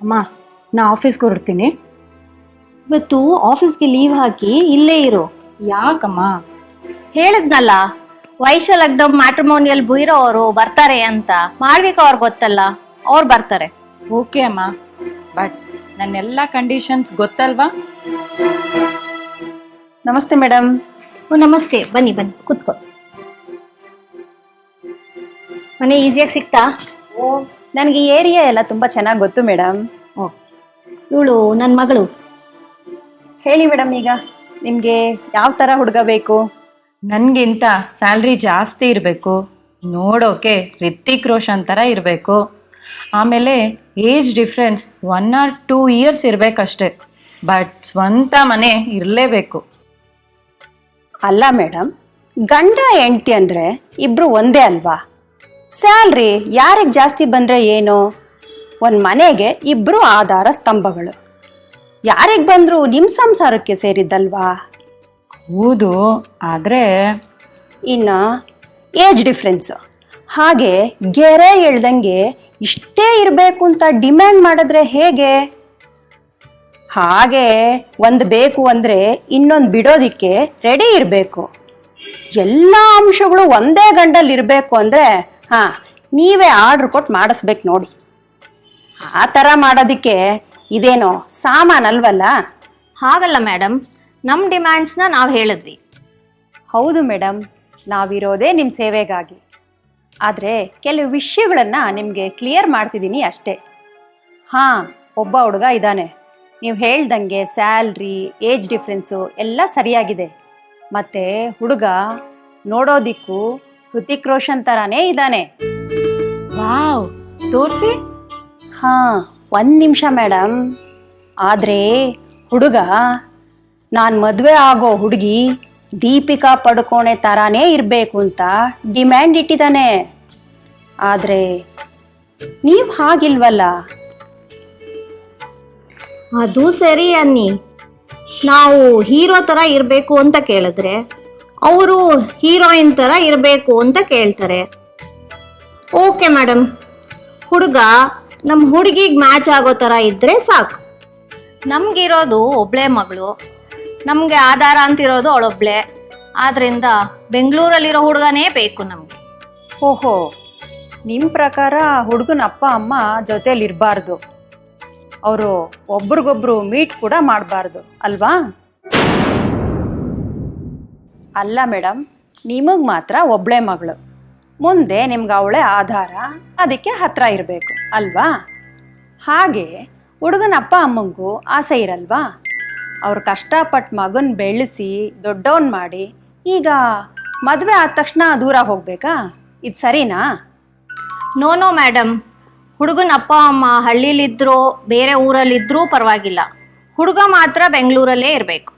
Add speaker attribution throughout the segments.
Speaker 1: ಅಮ್ಮ ನಾ ಆಫೀಸ್ಗೆ ಹೊರಡ್ತೀನಿ
Speaker 2: ಇವತ್ತು ಆಫೀಸ್ಗೆ ಲೀವ್ ಹಾಕಿ ಇಲ್ಲೇ ಇರು.
Speaker 1: ಯಾಕಮ್ಮ?
Speaker 2: ಹೇಳಿದ್ನಲ್ಲ ವೈಶ್ಯ ಲಗ್ಡಮ್ ಮ್ಯಾಟ್ರಿಮೋನಿಯಲ್ ಬುಯ್ರೋ ಅವರು ಬರ್ತಾರೆ ಅಂತ. ಮಾಳ್ವಿಕ ಅವ್ರ ಗೊತ್ತಲ್ಲ? ಅವ್ರು ಬರ್ತಾರೆ.
Speaker 1: ಓಕೆ ಅಮ್ಮ. ಬಟ್ ನನ್ನ ನನ್ನೆಲ್ಲ ಕಂಡೀಷನ್ಸ್ ಗೊತ್ತಲ್ವಾ?
Speaker 3: ನಮಸ್ತೆ ಮೇಡಮ್
Speaker 2: ಓ ನಮಸ್ತೆ. ಬನ್ನಿ ಬನ್ನಿ. ಕೂತ್ಕೊ. ಮನೆ ಈಸಿಯಾಗಿ ಸಿಕ್ತಾ
Speaker 3: ನನಗೆ ಈ ಏರಿಯಾ ಎಲ್ಲ ತುಂಬ ಚೆನ್ನಾಗಿ ಗೊತ್ತು ಮೇಡಮ್
Speaker 2: ಓ ಇವಳು ನನ್ನ ಮಗಳು.
Speaker 3: ಹೇಳಿ ಮೇಡಮ್ ಈಗ ನಿಮಗೆ ಯಾವ ಥರ ಹುಡುಗ ಬೇಕು?
Speaker 1: ನನಗಿಂತ ಸ್ಯಾಲ್ರಿ ಜಾಸ್ತಿ ಇರಬೇಕು, ನೋಡೋಕೆ ರಿತ್ತಿಕ್ ರೋಷನ್ ಥರ ಇರಬೇಕು. ಆಮೇಲೆ age difference one or two years ಇರಬೇಕಷ್ಟೆ, but ಸ್ವಂತ ಮನೆ ಇರಲೇಬೇಕು.
Speaker 3: ಅಲ್ಲ ಮೇಡಮ್ ಗಂಡ ಹೆಂಡ್ತಿ ಅಂದರೆ ಇಬ್ಬರು ಒಂದೇ ಅಲ್ವಾ? ಸ್ಯಾಲ್ರಿ ಯಾರಿಗೆ ಜಾಸ್ತಿ ಬಂದರೆ ಏನು? ಒಂದು ಮನೆಗೆ ಇಬ್ಬರು ಆಧಾರ ಸ್ತಂಭಗಳು. ಯಾರಿಗೆ ಬಂದರೂ ನಿಮ್ಮ ಸಂಸಾರಕ್ಕೆ ಸೇರಿದ್ದಲ್ವಾ?
Speaker 1: ಹೌದು ಆದರೆ
Speaker 3: ಇನ್ನು ಏಜ್ ಡಿಫ್ರೆನ್ಸ್ ಹಾಗೆ ಗೆರೆ ಎಳ್ದಂಗೆ ಇಷ್ಟೇ ಇರಬೇಕು ಅಂತ ಡಿಮ್ಯಾಂಡ್ ಮಾಡಿದ್ರೆ ಹೇಗೆ? ಹಾಗೆ ಒಂದು ಬೇಕು ಅಂದರೆ ಇನ್ನೊಂದು ಬಿಡೋದಿಕ್ಕೆ ರೆಡಿ ಇರಬೇಕು. ಎಲ್ಲ ಅಂಶಗಳು ಒಂದೇ ಗಂಡಲ್ಲಿ ಇರಬೇಕು ಅಂದರೆ ಹಾಂ ನೀವೇ ಆರ್ಡ್ರ್ ಕೊಟ್ಟು ಮಾಡಿಸ್ಬೇಕು ನೋಡಿ. ಆ ಥರ ಮಾಡೋದಕ್ಕೆ ಇದೇನೋ ಸಾಮಾನಲ್ವಲ್ಲ
Speaker 2: ಹಾಗಲ್ಲ ಮೇಡಮ್ ನಮ್ಮ ಡಿಮ್ಯಾಂಡ್ಸ್ನ ನಾವು ಹೇಳಿದ್ವಿ.
Speaker 3: ಹೌದು ಮೇಡಮ್ ನಾವಿರೋದೇ ನಿಮ್ಮ ಸೇವೆಗಾಗಿ. ಆದರೆ ಕೆಲವು ವಿಷಯಗಳನ್ನು ನಿಮಗೆ ಕ್ಲಿಯರ್ ಮಾಡ್ತಿದ್ದೀನಿ ಅಷ್ಟೇ. ಹಾಂ ಒಬ್ಬ ಹುಡುಗ ಇದ್ದಾನೆ. ನೀವು ಹೇಳ್ದಂಗೆ ಸ್ಯಾಲ್ರಿ ಏಜ್ ಡಿಫ್ರೆನ್ಸು ಎಲ್ಲ ಸರಿಯಾಗಿದೆ. ಮತ್ತು ಹುಡುಗ ನೋಡೋದಿಕ್ಕೂ ಹೃತಿಕ್ ರೋಷನ್ ಥರನೇ ಇದ್ದಾನೆ.
Speaker 1: ವಾವ್ ತೋರಿಸಿ.
Speaker 3: ಹಾಂ ಒಂದು ನಿಮಿಷ ಮೇಡಮ್ ಆದರೆ ಹುಡುಗ ನಾನು ಮದುವೆ ಆಗೋ ಹುಡುಗಿ ದೀಪಿಕಾ ಪಡ್ಕೋಣೆ ತರಾನೇ ಇರಬೇಕು ಅಂತ ಡಿಮ್ಯಾಂಡ್ ಇಟ್ಟಿದ್ದಾನೆ. ಆದರೆ ನೀವು ಹಾಗಿಲ್ವಲ್ಲ?
Speaker 2: ಅದು ಸರಿ ಅನ್ನಿ. ನಾವು ಹೀರೋ ಥರ ಇರಬೇಕು ಅಂತ ಕೇಳಿದ್ರೆ ಅವರು ಹೀರೋಯಿನ್ ಥರ ಇರಬೇಕು ಅಂತ ಕೇಳ್ತಾರೆ. ಓಕೆ ಮೇಡಮ್ ಹುಡುಗ ನಮ್ಮ ಹುಡುಗಿಗೆ ಮ್ಯಾಚ್ ಆಗೋ ಥರ ಇದ್ದರೆ ಸಾಕು. ನಮಗಿರೋದು ಒಬ್ಳೆ ಮಗಳು ನಮಗೆ ಆಧಾರ ಅಂತಿರೋದು ಅವಳೊಬ್ಳೆ ಆದ್ರಿಂದ ಬೆಂಗಳೂರಲ್ಲಿರೋ ಹುಡುಗನೇ ಬೇಕು ನಮಗೆ.
Speaker 3: ಓಹೋ ನಿಮ್ಮ ಪ್ರಕಾರ ಹುಡುಗನ ಅಪ್ಪ, ಅಮ್ಮ ಜೊತೇಲಿ ಇರಬಾರ್ದು ಅವರು ಒಬ್ರಿಗೊಬ್ರು ಮೀಟ್ ಕೂಡ ಮಾಡಬಾರ್ದು, ಅಲ್ವಾ? ಅಲ್ಲ ಮೇಡಮ್ ನಿಮಗೆ ಮಾತ್ರ ಒಬ್ಳೆ ಮಗಳು. ಮುಂದೆ ನಿಮ್ಗೆ ಅವಳೇ ಆಧಾರ, ಅದಕ್ಕೆ ಹತ್ರ ಇರಬೇಕು, ಅಲ್ವಾ? ಹಾಗೆ ಹುಡುಗನ ಅಪ್ಪ, ಅಮ್ಮಂಗೂ ಆಸೆ ಇರಲ್ವಾ? ಅವ್ರು ಕಷ್ಟಪಟ್ಟು ಮಗನ ಬೆಳೆಸಿ ದೊಡ್ಡವನ್ ಮಾಡಿ ಈಗ ಮದುವೆ ಆದ ತಕ್ಷಣ ದೂರ ಹೋಗ್ಬೇಕಾ? ಇದು ಸರಿನಾ?
Speaker 2: ನೋ ನೋ ಮೇಡಮ್ ಹುಡುಗನ ಅಪ್ಪ ಅಮ್ಮ ಹಳ್ಳಿಲಿದ್ರೋ ಬೇರೆ ಊರಲ್ಲಿದ್ದರೂ ಪರವಾಗಿಲ್ಲ. ಹುಡುಗ ಮಾತ್ರ ಬೆಂಗಳೂರಲ್ಲೇ ಇರಬೇಕು.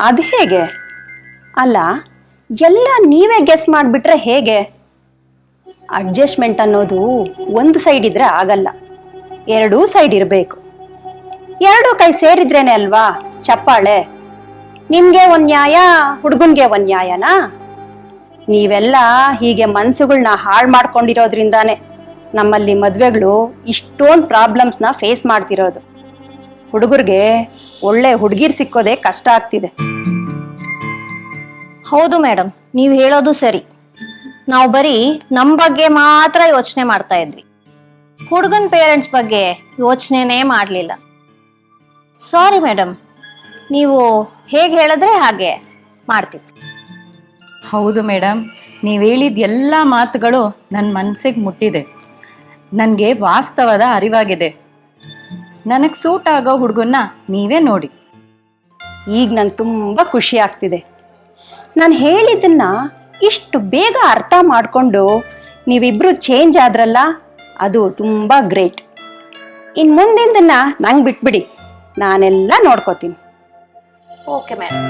Speaker 3: ಅದು ಹೇಗೆ? ಅಲ್ಲ ಎಲ್ಲ ನೀವೇ ಗೆಸ್ ಮಾಡಿಬಿಟ್ರೆ ಹೇಗೆ? ಅಡ್ಜಸ್ಟ್ಮೆಂಟ್ ಅನ್ನೋದು ಒಂದು ಸೈಡ್ ಇದ್ರೆ ಆಗಲ್ಲ. ಎರಡೂ ಸೈಡ್ ಇರಬೇಕು. ಎರಡೂ ಕೈ ಸೇರಿದ್ರೇನೆ ಅಲ್ವಾ? ಚಪ್ಪಾಳೆ. ನಿಮ್ಗೆ ಒಂದ್ ನ್ಯಾಯ, ಹುಡುಗನ್ಗೆ ಒಂದ್ ನ್ಯಾಯನಾ? ನೀವೆಲ್ಲ ಹೀಗೆ ಮನ್ಸುಗಳನ್ನ ಹಾಳು ಮಾಡ್ಕೊಂಡಿರೋದ್ರಿಂದಾನೆ ನಮ್ಮಲ್ಲಿ ಮದ್ವೆಗಳು ಇಷ್ಟೊಂದು ಪ್ರಾಬ್ಲಮ್ಸ್ನ ಫೇಸ್ ಮಾಡ್ತಿರೋದು. ಹುಡುಗರಿಗೆ ಒಳ್ಳೆ ಹುಡುಗಿರ್ ಸಿಕ್ಕೋದೇ ಕಷ್ಟ ಆಗ್ತಿದೆ.
Speaker 2: ಹೌದು ಮೇಡಮ್ ನೀವು ಹೇಳೋದು ಸರಿ. ನಾವು ಬರೀ ನಮ್ಮ ಬಗ್ಗೆ ಮಾತ್ರ ಯೋಚನೆ ಮಾಡ್ತಾ ಇದ್ವಿ. ಹುಡುಗನ ಪೇರೆಂಟ್ಸ್ ಬಗ್ಗೆ ಯೋಚನೆನೇ ಮಾಡಲಿಲ್ಲ. ಸಾರಿ ಮೇಡಮ್ ನೀವು ಹೇಗೆ ಹೇಳಿದ್ರೆ ಹಾಗೆ ಮಾಡ್ತೀನಿ
Speaker 1: ಹೌದು ಮೇಡಮ್ ನೀವು ಹೇಳಿದ ಎಲ್ಲ ಮಾತುಗಳು ನನ್ನ ಮನಸ್ಸಿಗೆ ಮುಟ್ಟಿದೆ. ನನಗೆ ವಾಸ್ತವದ ಅರಿವಾಗಿದೆ. ನನಗೆ ಸೂಟ್ ಆಗೋ ಹುಡುಗನ್ನ ನೀವೇ ನೋಡಿ.
Speaker 3: ಈಗ ನಂಗೆ ತುಂಬ ಖುಷಿ ಆಗ್ತಿದೆ. ನಾನು ಹೇಳಿದ್ದನ್ನ ಇಷ್ಟು ಬೇಗ ಅರ್ಥ ಮಾಡಿಕೊಂಡು ನೀವಿಬ್ರು ಚೇಂಜ್ ಆದ್ರಲ್ಲ ಅದು ತುಂಬ ಗ್ರೇಟ್ ಇನ್ನು ಮುಂದಿಂದನ್ನ ನಂಗೆ ಬಿಟ್ಬಿಡಿ. ನಾನೆಲ್ಲ ನೋಡ್ಕೋತೀನಿ.
Speaker 2: Okay madam